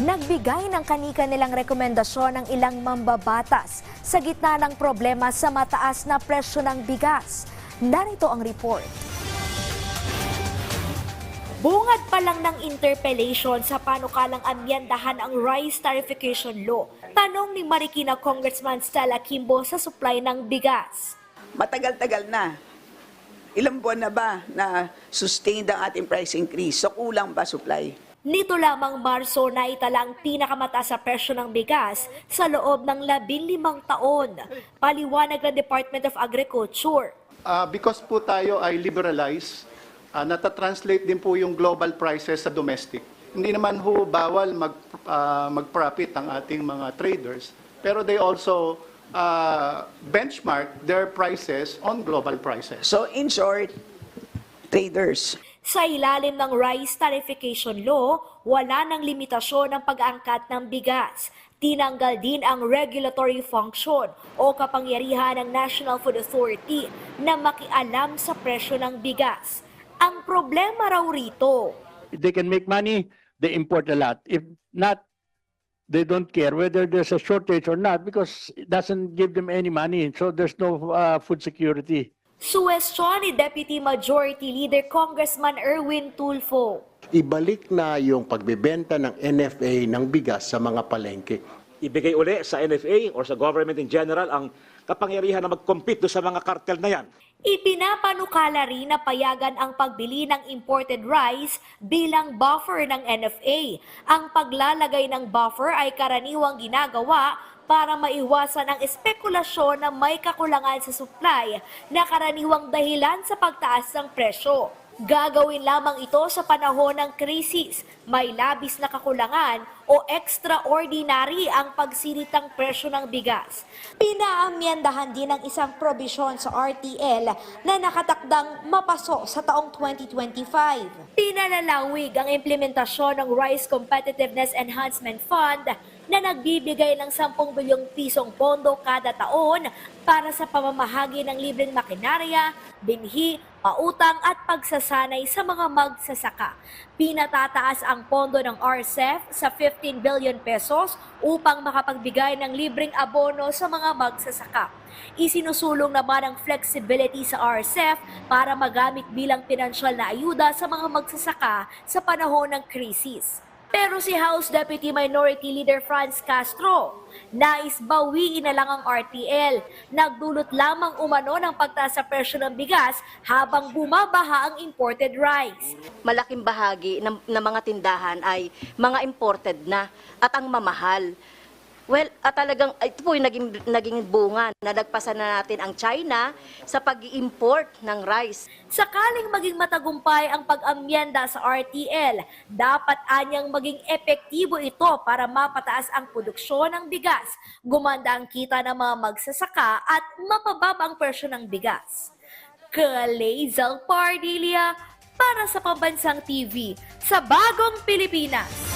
Nagbigay ng kanika nilang rekomendasyon ng ilang mambabatas sa gitna ng problema sa mataas na presyo ng bigas. Narito ang report. Bungad pa lang ng interpellation sa panukalang amyendahan ang Rice Tarification Law. Tanong ni Marikina Congressman Stella Kimbo sa supply ng bigas. Matagal-tagal na. Ilang buwan na ba na sustained ang ating price increase? So kulang ba supply? Nito lamang Marso na itala ang pinakamataas sa presyo ng bigas sa loob ng labinlimang taon. Paliwanag ng Department of Agriculture. Ah, because po tayo ay liberalize, uh, natatranslate din po yung global prices sa domestic. Hindi naman ho bawal mag, ah, mag-profit ang ating mga traders, pero they also ah, benchmark their prices on global prices. So in short, traders, Sa ilalim ng Rice Tarification Law, wala ng limitasyon ang pag-aangkat ng bigas. Tinanggal din ang regulatory function o kapangyarihan ng National Food Authority na makialam sa presyo ng bigas. Ang problema raw rito, they can make money, they import a lot. If not, they don't care whether there's a shortage or not because it doesn't give them any money. So there's no uh, food security. Suwestyon ni Deputy Majority Leader Congressman Erwin Tulfo. ibalik na yung pagbebenta ng NFA ng bigas sa mga palengke. ibigay uli sa NFA or sa government in general ang kapangyarihan na mag-compete sa mga kartel na yan. Ipinapanukala rin na payagan ang pagbili ng imported rice bilang buffer ng NFA. Ang paglalagay ng buffer ay karaniwang ginagawa para maiwasan ang espekulasyon na may kakulangan sa supply na karaniwang dahilan sa pagtaas ng presyo. Gagawin lamang ito sa panahon ng krisis, may labis na kakulangan o extraordinary ang pagsiritang presyo ng bigas. Pinaamyendahan din ang isang probisyon sa RTL na nakatakdang mapaso sa taong 2025. Pinalalawig ang implementasyon ng Rice Competitiveness Enhancement Fund na nagbibigay ng 10 bilyong pisong pondo kada taon para sa pamamahagi ng libreng makinarya, binhi, pautang at pagsasanay sa mga magsasaka. Pinatataas ang pondo ng RCEF sa 15 billion pesos upang makapagbigay ng libreng abono sa mga magsasaka. Isinusulong naman ang flexibility sa RCEF para magamit bilang pinansyal na ayuda sa mga magsasaka sa panahon ng krisis. Pero si House Deputy Minority Leader Franz Castro, nais bawiin na lang ang RTL. Nagdulot lamang umano ng pagtaas sa presyo ng bigas habang bumabaha ang imported rice. malaking bahagi ng, ng mga tindahan ay mga imported na at ang mamahal. Well, at talagang ito po yung naging, naging bunga na nagpasa na natin ang China sa pag-import ng rice. Sakaling maging matagumpay ang pag-amyenda sa RTL, dapat anyang maging epektibo ito para mapataas ang produksyon ng bigas, gumanda ang kita ng mga magsasaka at mapababa ang presyo ng bigas. Kalezal Pardilia para sa Pambansang TV sa Bagong Pilipinas.